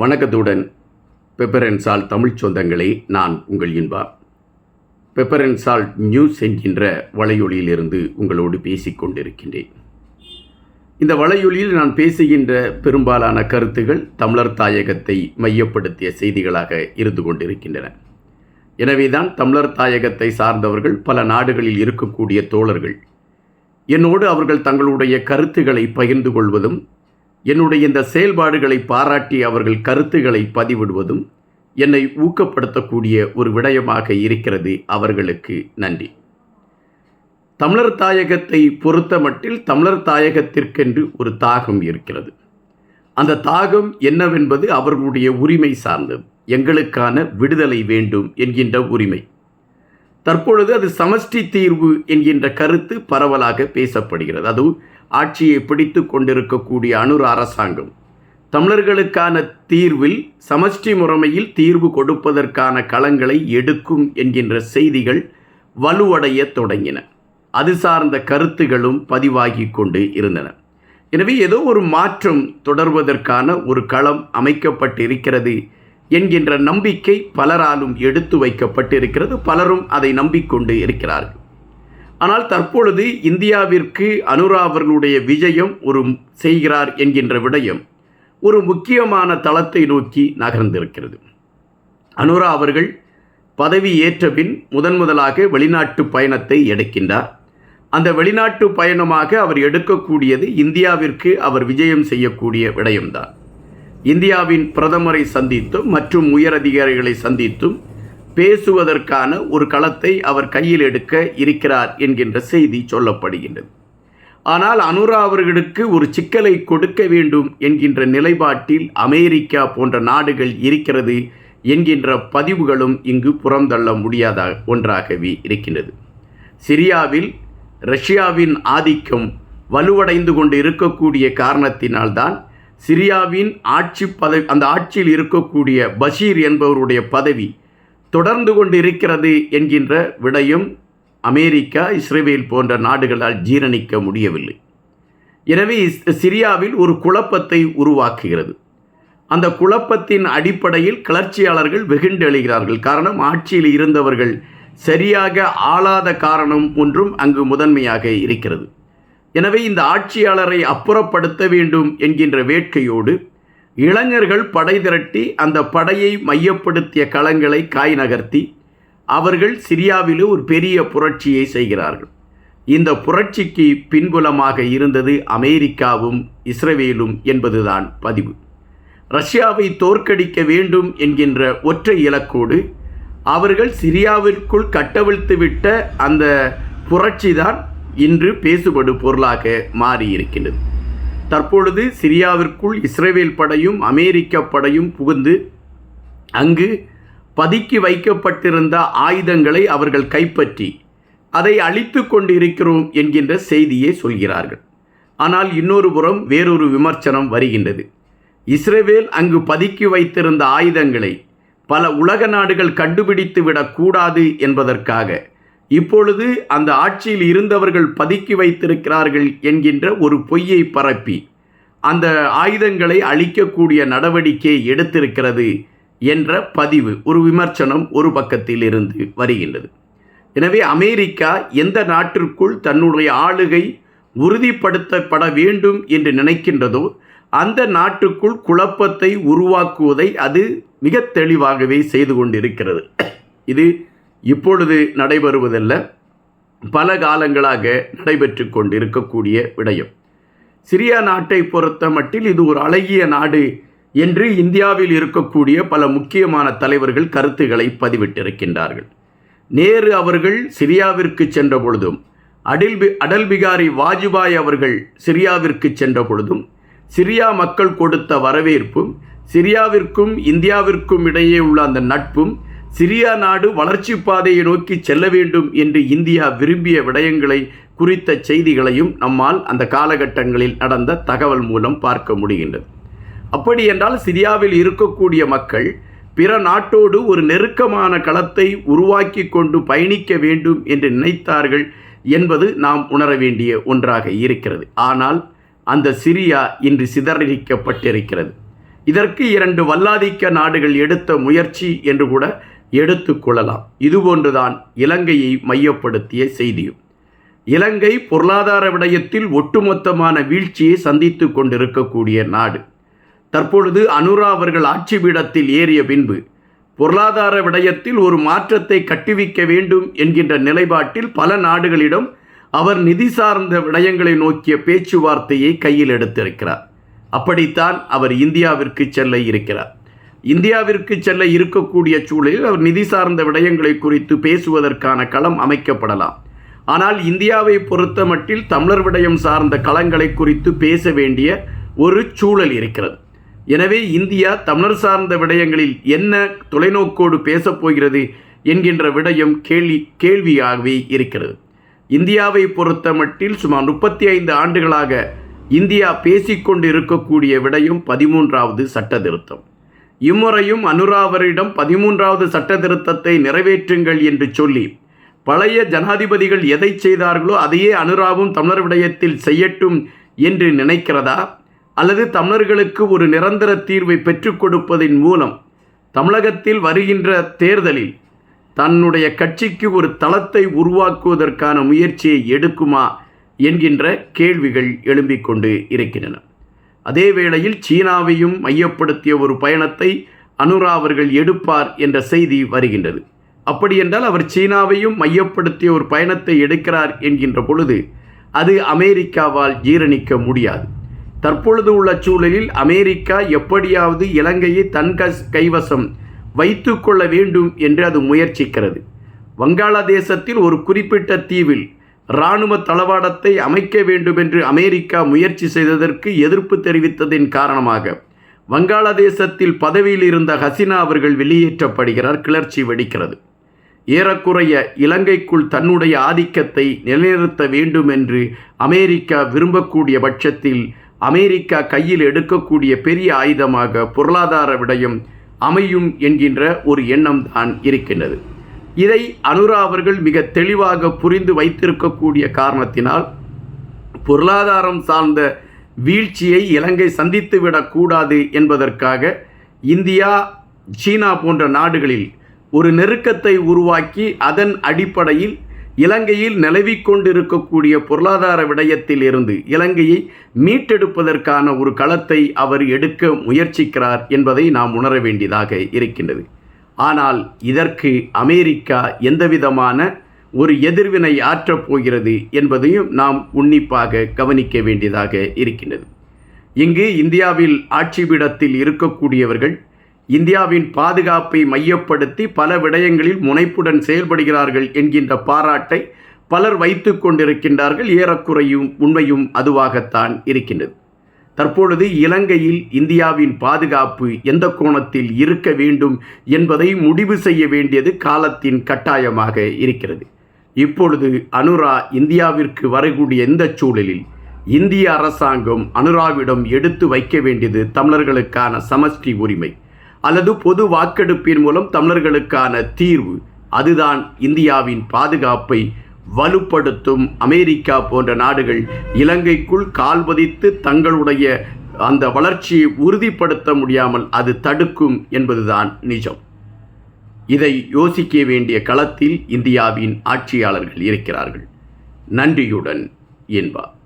வணக்கத்துடன் பெப்பரன்சால் தமிழ் சொந்தங்களே நான் உங்கள் இன்பா. பெப்பரன்சால் நியூஸ் என்கின்ற வலையொலியிலிருந்து உங்களோடு பேசிக்கொண்டிருக்கின்றேன் இந்த வலையொலியில் நான் பேசுகின்ற பெரும்பாலான கருத்துகள் தமிழர் தாயகத்தை மையப்படுத்திய செய்திகளாக இருந்து கொண்டிருக்கின்றன. எனவேதான் தமிழர் தாயகத்தை சார்ந்தவர்கள் பல நாடுகளில் இருக்கக்கூடிய தோழர்கள். என்னோடு அவர்கள் தங்களுடைய கருத்துக்களை பகிர்ந்து கொள்வதும் என்னுடைய இந்த செயல்பாடுகளை பாராட்டி அவர்கள் கருத்துக்களை பதிவிடுவதும் என்னை ஊக்கப்படுத்தக்கூடிய ஒரு விடயமாக இருக்கிறது அவர்களுக்கு நன்றி. தமிழர் தாயகத்தை பொறுத்த மட்டில் தமிழர் தாயகத்திற்கென்று ஒரு தாகம் இருக்கிறது. அந்த தாகம் என்னவென்பது அவர்களுடைய உரிமை சார்ந்தது எங்களுக்கான விடுதலை வேண்டும் என்கின்ற உரிமை. தற்பொழுது அது சமஷ்டி தீர்வு என்கின்ற கருத்து பரவலாக பேசப்படுகிறது. அது ஆட்சியை பிடித்து கொண்டிருக்கக்கூடிய அனுர் அரசாங்கம். தமிழர்களுக்கான தீர்வில் சமஷ்டி முறைமையில் தீர்வு கொடுப்பதற்கான களங்களை எடுக்கும் என்கின்ற செய்திகள் வலுவடைய தொடங்கின. அது சார்ந்த கருத்துகளும் பதிவாகி கொண்டு இருந்தன. எனவே ஏதோ ஒரு மாற்றம் தொடர்வதற்கான ஒரு களம் அமைக்கப்பட்டிருக்கிறது என்கின்ற நம்பிக்கை பலராலும் எடுத்து வைக்கப்பட்டிருக்கிறது. பலரும் அதை நம்பிக்கொண்டு இருக்கிறார்கள். ஆனால் தற்பொழுது இந்தியாவிற்கு அனுரா அவர்களுடைய விஜயம் ஒரு செய்கிறார் என்கின்ற விடயம் ஒரு முக்கியமான தளத்தை நோக்கி நகர்ந்திருக்கிறது. அனுரா அவர்கள் பதவி ஏற்ற பின் முதன் முதலாக வெளிநாட்டு பயணத்தை எடுக்கின்றார். அந்த வெளிநாட்டு பயணமாக அவர் எடுக்கக்கூடியது இந்தியாவிற்கு அவர் விஜயம் செய்யக்கூடிய விடயம்தான். இந்தியாவின் பிரதமரை சந்தித்தும் மற்றும் உயரதிகாரிகளை சந்தித்தும் பேசுவதற்கான ஒரு களத்தை அவர் கையில் எடுக்க இருக்கிறார் என்கின்ற செய்தி சொல்லப்படுகின்றது. ஆனால் அனுரா அவர்களுக்கு ஒரு சிக்கலை கொடுக்க வேண்டும் என்கின்ற நிலைப்பாட்டில் அமெரிக்கா போன்ற நாடுகள் இருக்கிறது என்கின்ற பதிவுகளும் இங்கு புறந்தள்ள முடியாத ஒன்றாகவே இருக்கின்றது. சிரியாவில் ரஷ்யாவின் ஆதிக்கம் வலுவடைந்து கொண்டு இருக்கக்கூடிய காரணத்தினால்தான் சிரியாவின் ஆட்சி பதவி அந்த ஆட்சியில் இருக்கக்கூடிய பஷீர் என்பவருடைய பதவி தொடர்ந்து கொண்டு இருக்கிறது என்கின்ற விடையும் அமெரிக்கா இஸ்ரேல் போன்ற நாடுகளால் ஜீரணிக்க முடியவில்லை. எனவே சிரியாவில் ஒரு குழப்பத்தை உருவாக்குகிறது. அந்த குழப்பத்தின் அடிப்படையில் கிளர்ச்சியாளர்கள் வெகுண்டெழுகிறார்கள். காரணம் ஆட்சியில் இருந்தவர்கள் சரியாக ஆளாத காரணம் ஒன்றும் அங்கு முதன்மையாக இருக்கிறது. எனவே இந்த ஆட்சியாளரை அப்புறப்படுத்த வேண்டும் என்கின்ற வேட்கையோடு இளைஞர்கள் படை திரட்டி அந்த படையை மையப்படுத்திய களங்களை காய் நகர்த்தி அவர்கள் சிரியாவிலே ஒரு பெரிய புரட்சியை செய்கிறார்கள். இந்த புரட்சிக்கு பின்புலமாக இருந்தது அமெரிக்காவும் இஸ்ரேலும் என்பதுதான் பதிவு. ரஷ்யாவை தோற்கடிக்க வேண்டும் என்கின்ற ஒற்றை இலக்கோடு அவர்கள் சிரியாவிற்குள் கட்டவிழ்த்துவிட்ட அந்த புரட்சிதான் இன்று பேசுபடு பொருளாக மாறியிருக்கின்றது. தற்பொழுது சிரியாவிற்குள் இஸ்ரேவேல் படையும் அமெரிக்க படையும் புகுந்து அங்கு பதுக்கி வைக்கப்பட்டிருந்த ஆயுதங்களை அவர்கள் கைப்பற்றி அதை அழித்து கொண்டிருக்கிறோம் என்கின்ற செய்தியை சொல்கிறார்கள். ஆனால் இன்னொரு புறம் வேறொரு விமர்சனம் வருகின்றது. இஸ்ரேவேல் அங்கு பதுக்கி வைத்திருந்த ஆயுதங்களை பல உலக நாடுகள் கண்டுபிடித்து விடக்கூடாது என்பதற்காக இப்பொழுது அந்த ஆட்சியில் இருந்தவர்கள் பதுக்கி வைத்திருக்கிறார்கள் என்கின்ற ஒரு பொய்யை பரப்பி அந்த ஆயுதங்களை அழிக்கக்கூடிய நடவடிக்கை எடுத்திருக்கிறது என்ற பதிவு ஒரு விமர்சனம் ஒரு பக்கத்தில் இருந்து வருகின்றது. எனவே அமெரிக்கா எந்த நாட்டிற்குள் தன்னுடைய ஆளுகை உறுதிப்படுத்தப்பட வேண்டும் என்று நினைக்கின்றதோ அந்த நாட்டுக்குள் குழப்பத்தை உருவாக்குவதை அது மிக தெளிவாகவே செய்து கொண்டிருக்கிறது. இது இப்பொழுது நடைபெறுவதல்ல. பல காலங்களாக நடைபெற்று கொண்டிருக்கக்கூடிய விடயம். சிரியா நாட்டை பொறுத்த மட்டில் இது ஒரு அழகிய நாடு என்று இந்தியாவில் இருக்கக்கூடிய பல முக்கியமான தலைவர்கள் கருத்துக்களை பதிவிட்டிருக்கின்றார்கள். நேரு அவர்கள் சிரியாவிற்கு சென்ற பொழுதும் அடில் பி அடல் பிகாரி வாஜ்பாய் அவர்கள் சிரியாவிற்கு சென்ற பொழுதும் சிரியா மக்கள் கொடுத்த வரவேற்பும் சிரியாவிற்கும் இந்தியாவிற்கும் இடையே உள்ள அந்த நட்பும் சிரியா நாடு வளர்ச்சி பாதையை நோக்கி செல்ல வேண்டும் என்று இந்தியா விரும்பிய விடயங்களை குறித்த செய்திகளையும் நம்மால் அந்த காலகட்டங்களில் நடந்த தகவல் மூலம் பார்க்க முடிகின்றது. அப்படி என்றால் சிரியாவில் இருக்கக்கூடிய மக்கள் பிற நாட்டோடு ஒரு நெருக்கமான களத்தை உருவாக்கி கொண்டு பயணிக்க வேண்டும் என்று நினைத்தார்கள் என்பது நாம் உணர வேண்டிய ஒன்றாக இருக்கிறது. ஆனால் அந்த சிரியா இன்று சிதறடிக்கப்பட்டிருக்கிறது. இதற்கு இரண்டு வல்லாதிக்க நாடுகள் எடுத்த முயற்சி என்று கூட எடுத்துக்கொள்ளலாம் இதுபோன்றுதான் இலங்கையை மையப்படுத்திய செய்தியும். இலங்கை பொருளாதார விடயத்தில் ஒட்டுமொத்தமான வீழ்ச்சியை சந்தித்து கொண்டிருக்கக்கூடிய நாடு. தற்பொழுது அனுரா அவர்கள் ஆட்சி பீடத்தில் ஏறிய பின்பு பொருளாதார விடயத்தில் ஒரு மாற்றத்தை கட்டுவிக்க வேண்டும் என்கின்ற நிலைப்பாட்டில் பல நாடுகளிடம் அவர் நிதி சார்ந்த விடயங்களை நோக்கிய பேச்சுவார்த்தையை கையில் எடுத்திருக்கிறார். அப்படித்தான் அவர் இந்தியாவிற்கு செல்ல இருக்கிறார். இந்தியாவிற்கு செல்ல இருக்கக்கூடிய சூழலில் அவர் நிதி சார்ந்த விடயங்களை குறித்து பேசுவதற்கான களம் அமைக்கப்படலாம். ஆனால் இந்தியாவை பொறுத்த மட்டில் தமிழர் விடயம் சார்ந்த களங்களை குறித்து பேச வேண்டிய ஒரு சூழல் இருக்கிறது. எனவே இந்தியா தமிழர் சார்ந்த விடயங்களில் என்ன தொலைநோக்கோடு பேசப்போகிறது என்கின்ற விடயம் கேள்வி கேள்வியாகவே இருக்கிறது. இந்தியாவை பொறுத்த மட்டில் சுமார் முப்பத்தி ஐந்து ஆண்டுகளாக இந்தியா பேசிக்கொண்டு இருக்கக்கூடிய விடயம் பதிமூன்றாவது சட்ட திருத்தம் இம்முறையும் அனுராவரிடம் பதிமூன்றாவது சட்ட திருத்தத்தை நிறைவேற்றுங்கள் என்று சொல்லி பழைய ஜனாதிபதிகள் எதை செய்தார்களோ அதையே அனுராவும் தமிழர் விடயத்தில் செய்யட்டும் என்று நினைக்கிறதா? அல்லது தமிழர்களுக்கு ஒரு நிரந்தர தீர்வை பெற்றுக் கொடுப்பதன் மூலம் தமிழகத்தில் வருகின்ற தேர்தலில் தன்னுடைய கட்சிக்கு ஒரு தளத்தை உருவாக்குவதற்கான முயற்சியை எடுக்குமா? என்கின்ற கேள்விகள் எழும்பிக் கொண்டு இருக்கின்றன. அதே வேளையில் சீனாவையும் மையப்படுத்திய ஒரு பயணத்தை அனுரா அவர்கள் எடுப்பார் என்ற செய்தி வருகின்றது. அப்படியென்றால் அவர் சீனாவையும் மையப்படுத்திய ஒரு பயணத்தை எடுக்கிறார் என்கின்ற பொழுது அது அமெரிக்காவால் ஜீரணிக்க முடியாது. தற்பொழுது உள்ள சூழலில் அமெரிக்கா எப்படியாவது இலங்கையை தன் கைவசம் வைத்து கொள்ள வேண்டும் என்று அது முயற்சிக்கிறது. வங்காளதேசத்தில் ஒரு குறிப்பிட்ட தீவில் இராணுவ தளவாடத்தை அமைக்க வேண்டும் என்று அமெரிக்கா முயற்சி செய்ததற்கு எதிர்ப்பு தெரிவித்ததின் காரணமாக வங்காளதேசத்தில் பதவியில் இருந்த ஹசினா அவர்கள் வெளியேற்றப்படுகிறார் கிளர்ச்சி வெடிக்கிறது. ஏறக்குறைய இலங்கைக்குள் தன்னுடைய ஆதிக்கத்தை நிலைநிறுத்த வேண்டும் என்று அமெரிக்கா விரும்பக்கூடிய பட்சத்தில் அமெரிக்கா கையில் எடுக்கக்கூடிய பெரிய ஆயுதமாக பொருளாதார விடயம் அமையும் என்கின்ற ஒரு எண்ணம் தான் இருக்கின்றது. இதை அனுரா அவர்கள் மிக தெளிவாக புரிந்து வைத்திருக்கக்கூடிய காரணத்தினால் பொருளாதாரம் சார்ந்த வீழ்ச்சியை இலங்கை சந்தித்துவிடக்கூடாது என்பதற்காக இந்தியா சீனா போன்ற நாடுகளில் ஒரு நெருக்கத்தை உருவாக்கி அதன் அடிப்படையில் இலங்கையில் நிலவி கொண்டிருக்கக்கூடிய பொருளாதார விடயத்தில் இருந்து இலங்கையை மீட்டெடுப்பதற்கான ஒரு களத்தை அவர் எடுக்க முயற்சிக்கிறார் என்பதை நாம் உணர வேண்டியதாக இருக்கின்றது. ஆனால் இதற்கு அமெரிக்கா எந்தவிதமான ஒரு எதிர்வினை ஆற்றப் போகிறது என்பதையும் நாம் உன்னிப்பாக கவனிக்க வேண்டியதாக இருக்கின்றது. இங்கு இந்தியாவில் ஆட்சி பீடத்தில் இருக்கக்கூடியவர்கள் இந்தியாவின் பாதுகாப்பை மையப்படுத்தி பல விடயங்களில் முனைப்புடன் செயல்படுகிறார்கள் என்கின்ற பாராட்டை பலர் வைத்து கொண்டிருக்கின்றார்கள். ஏறக்குறையும் உண்மையும் அதுவாகத்தான் இருக்கின்றது. தற்பொழுது இலங்கையில் இந்தியாவின் பாதுகாப்பு எந்த கோணத்தில் இருக்க வேண்டும் என்பதை முடிவு செய்ய வேண்டியது காலத்தின் கட்டாயமாக இருக்கிறது. இப்பொழுது அனுரா இந்தியாவிற்கு வரக்கூடிய எந்த சூழலில்? இந்திய அரசாங்கம் அனுராவிடம் எடுத்து வைக்க வேண்டியது தமிழர்களுக்கான சமஷ்டி உரிமை அல்லது பொது வாக்கெடுப்பின் மூலம் தமிழர்களுக்கான தீர்வு. அதுதான் இந்தியாவின் பாதுகாப்பை வலுப்படுத்தும் அமெரிக்கா போன்ற நாடுகள் இலங்கைக்குள் கால்வதித்து தங்களுடைய அந்த வளர்ச்சியை உறுதிப்படுத்த முடியாமல் அது தடுக்கும் என்பதுதான் நிஜம். இதை யோசிக்க வேண்டிய களத்தில் இந்தியாவின் ஆட்சியாளர்கள் இருக்கிறார்கள். நன்றியுடன் என்பார்.